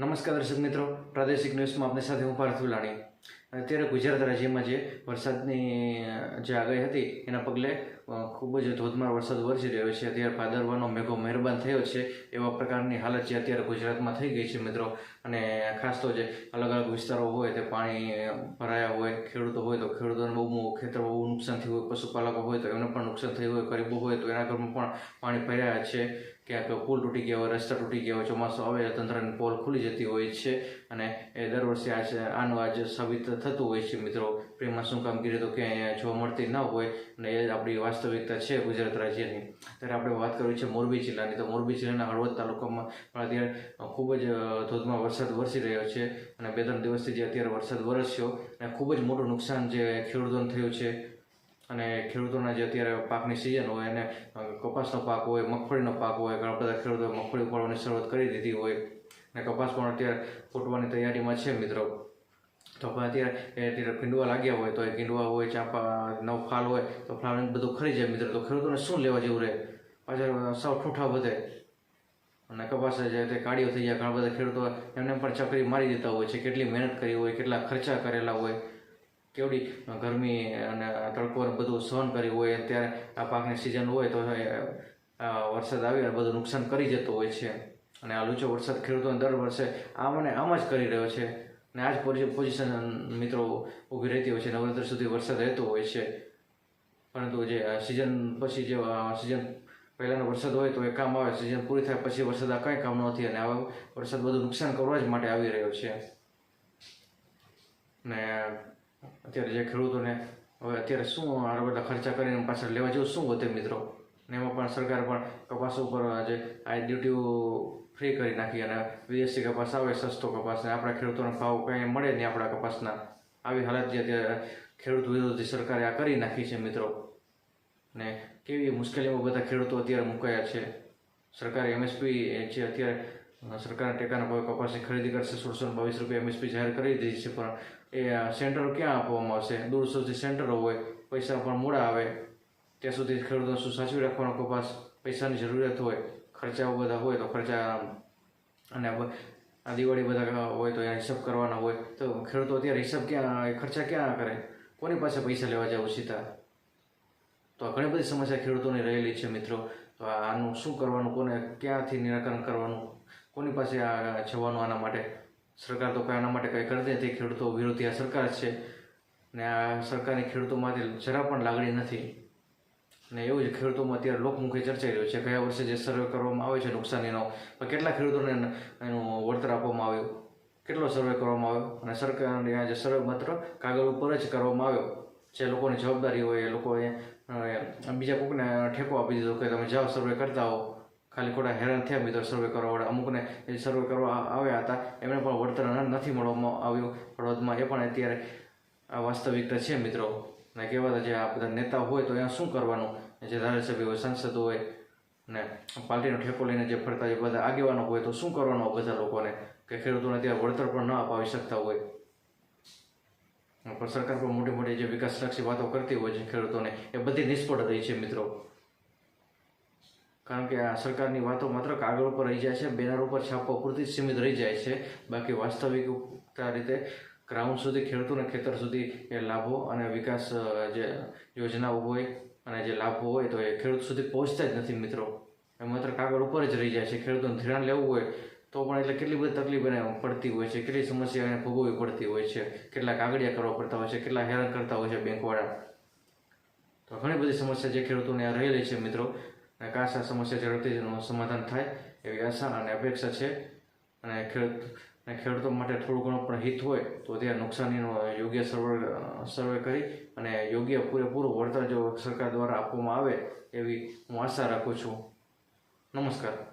નમસ્કાર દર્શક મિત્રો પ્રાદેશિક ન્યૂઝમાં આપની સાથે હું પાર્થ વિલાણી અત્યારે ગુજરાત રાજ્યમાં જે વરસાદની જે આગાહી હતી, એના પગલે ખૂબ જ ધોધમાર વરસાદ વરસી રહ્યો છે. અત્યારે ભાદરવાનો મેઘો મહેરબાન થયો છે એવા પ્રકારની હાલત જે અત્યારે ગુજરાતમાં થઈ ગઈ છે મિત્રો. અને ખાસ તો જે અલગ અલગ વિસ્તારો હોય, તે પાણી ભરાયા હોય, ખેડૂતો હોય તો ખેડૂતોને બહુ બહુ ખેતર બહુ નુકસાન થયું હોય, પશુપાલકો હોય તો એમને પણ નુકસાન થયું હોય, ગરીબો હોય તો એના ઘરમાં પણ પાણી ભર્યા છે. ક્યાંક પુલ તૂટી ગયા હોય, રસ્તા તૂટી ગયા હોય, ચોમાસું આવે, તંત્રની પોલ ખુલી જતી હોય છે. અને એ દર વર્ષે આ આનું આજ સાબિત થતું હોય છે મિત્રો. પ્રેમમાં શું કામગીરી તો ક્યાંય જોવા મળતી ન હોય અને એ આપણી વાસ્તવિકતા છે ગુજરાત રાજ્યની. ત્યારે આપણે વાત કરવી છે મોરબી જિલ્લાની. તો મોરબી જિલ્લાના હળવદ તાલુકામાં પણ અત્યારે ખૂબ જ ધોધમાં વરસાદ વરસી રહ્યો છે અને બે ત્રણ દિવસથી જે અત્યારે વરસાદ વરસ્યો અને ખૂબ જ મોટું નુકસાન જે ખેડૂતોને થયું છે અને ખેડૂતોના જે અત્યારે પાકની સિઝન હોય અને કપાસનો પાક હોય, મગફળીનો પાક હોય, ઘણા બધા ખેડૂતોએ મગફળી ઉપાડવાની શરૂઆત કરી દીધી હોય. અને કપાસ પણ અત્યારે ફૂટવાની તૈયારીમાં છે મિત્રો. તો પણ અત્યારે કીંડવા લાગ્યા હોય તો એ ગીંડવા હોય, ચાંપા, નવ ફાલ હોય તો ફાલ બધું ખરી જાય મિત્રો. તો ખેડૂતોને શું લેવા જેવું રહે? પાછળ સાવ ઠૂઠા વધે અને કપાસ જે તે થઈ જાય ઘણા બધા ખેડૂતો એમને પણ ચકરી મારી દેતા હોય છે. કેટલી મહેનત કરી હોય, કેટલા ખર્ચા કરેલા હોય, કેવડી ગરમી અને તડકો બધું સહન કર્યું હોય, અત્યારે આ પાકની સિઝન હોય તો વરસાદ આવી અને બધું નુકસાન કરી જતો હોય છે. અને આ લૂચો વરસાદ ખેડૂતોને દર વર્ષે આમ અને આમ જ કરી રહ્યો છે. અને આ જ પોઝિશન મિત્રો ઊભી રહેતી હોય છે. નવરાત્ર સુધી વરસાદ રહેતો હોય છે. પરંતુ જે સિઝન પછી જે સિઝન પહેલાંનો વરસાદ હોય તો એ કામ આવે. સિઝન પૂરી થાય પછી વરસાદ આ કાંઈ કામ નથી અને આવો વરસાદ બધું નુકસાન કરવા જ માટે આવી રહ્યો છે. ને અત્યારે જે ખેડૂતોને હવે અત્યારે શું આ બધા ખર્ચા કરીને પાછળ લેવા જેવું શું વધે મિત્રો? ને એમાં પણ સરકાર પણ કપાસ ઉપર જે આ ડ્યુટીઓ ફ્રી કરી નાખી અને વિદેશી કપાસ આવે, સસ્તો કપાસ ને આપણા ખેડૂતોને ભાવ કંઈ મળે નહીં આપણા કપાસના. આવી હાલત જે અત્યારે ખેડૂત વિરોધી સરકારે આ કરી નાખી છે મિત્રો. ને કેવી મુશ્કેલીમાં બધા ખેડૂતો અત્યારે મુકાયા છે. સરકારે એમએસપી જે અત્યારે સરકારના ટેકાના ભાવે કપાસની ખરીદી કરશે, સોળસો બાવીસ રૂપિયા એમએસપી જાહેર કરી દીધી છે, પણ એ સેન્ટર સેન્ટરો ક્યાં આપવામાં આવશે? દૂર સુધી સેન્ટરો હોય, પૈસા પણ મોડા આવે. ત્યાં સુધી ખેડૂતો શું સાચવી રાખવાનો કપાસ? પૈસાની જરૂરિયાત હોય. ખર્ચાઓ બધા હોય તો ખર્ચા અને આ દિવાળી બધા હોય તો એના હિસાબ કરવાના હોય તો ખેડૂતો અત્યારે હિસાબ ક્યાં ખર્ચા ક્યાં કરે? કોની પાસે પૈસા લેવા જવું સીધા? તો આ ઘણી બધી સમસ્યા ખેડૂતોની રહેલી છે મિત્રો. તો આનું શું કરવાનું, કોને ક્યાંથી નિરાકરણ કરવાનું, કોની પાસે આ જવાનું આના માટે? સરકાર તો કંઈ આના માટે કંઈ કરી નથી ખેડૂતો વિરોધી આ સરકાર છે. ને આ સરકારની ખેડૂતોમાંથી જરા પણ લાગણી નથી. ને એવું જ ખેડૂતોમાં અત્યારે લોકમુખે ચર્ચાઈ રહ્યું છે ગયા વર્ષે જે સર્વે કરવામાં આવે છે નુકસાનીનો, પણ કેટલા ખેડૂતોને એનું વળતર આપવામાં આવ્યું? કેટલો સર્વે કરવામાં આવ્યો? અને સરકારની આ જે સર્વે માત્ર કાગળ ઉપર જ કરવામાં આવ્યો? જે લોકોની જવાબદારી હોય એ લોકોએ બીજા કોઈકને ઠેકો આપી દીધો કે તમે જાઓ સર્વે કરતા હો ખાલી ખોટા હેરાન થયા મિત્રો સર્વે કરવા વડે અમુકને એ સર્વે કરવા આવ્યા હતા, એમને પણ વળતર નથી મળવામાં આવ્યું. હળવદમાં એ પણ અત્યારે આ વાસ્તવિકતા છે મિત્રો. અને કહેવાતા જે આ બધા નેતા હોય તો અહીંયા શું કરવાનું? જે ધારાસભ્ય હોય, સાંસદ હોય, ને પાર્ટીનો ઠેકો લઈને જે ફરતા જે બધા આગેવાનો હોય, તો શું કરવાનું બધા લોકોને? કે ખેડૂતોને ત્યાં વળતર પણ ન અપાવી શકતા હોય. પણ સરકાર પણ મોટી મોટી જે વિકાસલક્ષી વાતો કરતી હોય છે ખેડૂતોને, એ બધી નિષ્ફળ રહી છે મિત્રો. કારણ કે આ સરકારની વાતો માત્ર કાગળ ઉપર રહી જાય છે, બેનર ઉપર છાપવા પૂરતી જ સીમિત રહી જાય છે. બાકી વાસ્તવિકતા રીતે ગ્રાઉન્ડ સુધી ખેડૂતોને ખેતર સુધી એ લાભો અને વિકાસ જે યોજનાઓ હોય અને જે લાભો હોય તો એ ખેડૂત સુધી પહોંચતા જ નથી મિત્રો. એ માત્ર કાગળ ઉપર જ રહી જાય છે. ખેડૂતોને ધિરાણ લેવું હોય તો પણ એટલે કેટલી બધી તકલીફ એને પડતી હોય છે, કેટલી સમસ્યા એને ભોગવવી પડતી હોય છે, કેટલા કાગળિયા કરવા પડતા હોય છે, કેટલા હેરાન કરતા હોય છે બેંકવાળા. તો ઘણી બધી સમસ્યા જે ખેડૂતોને રહેલી છે મિત્રો. અને કાશ આ સમસ્યા ઝડપથી સમાધાન થાય એવી આશા અને અપેક્ષા છે. અને ખેડૂત ખેડૂતો માટે થોડું ઘણું પણ હિત હોય, તો ત્યાં નુકસાનીનો યોગ્ય સર્વે સર્વે કરી અને યોગ્ય પૂરેપૂરું વળતર જો સરકાર દ્વારા આપવામાં આવે એવી હું આશા રાખું છું. નમસ્કાર.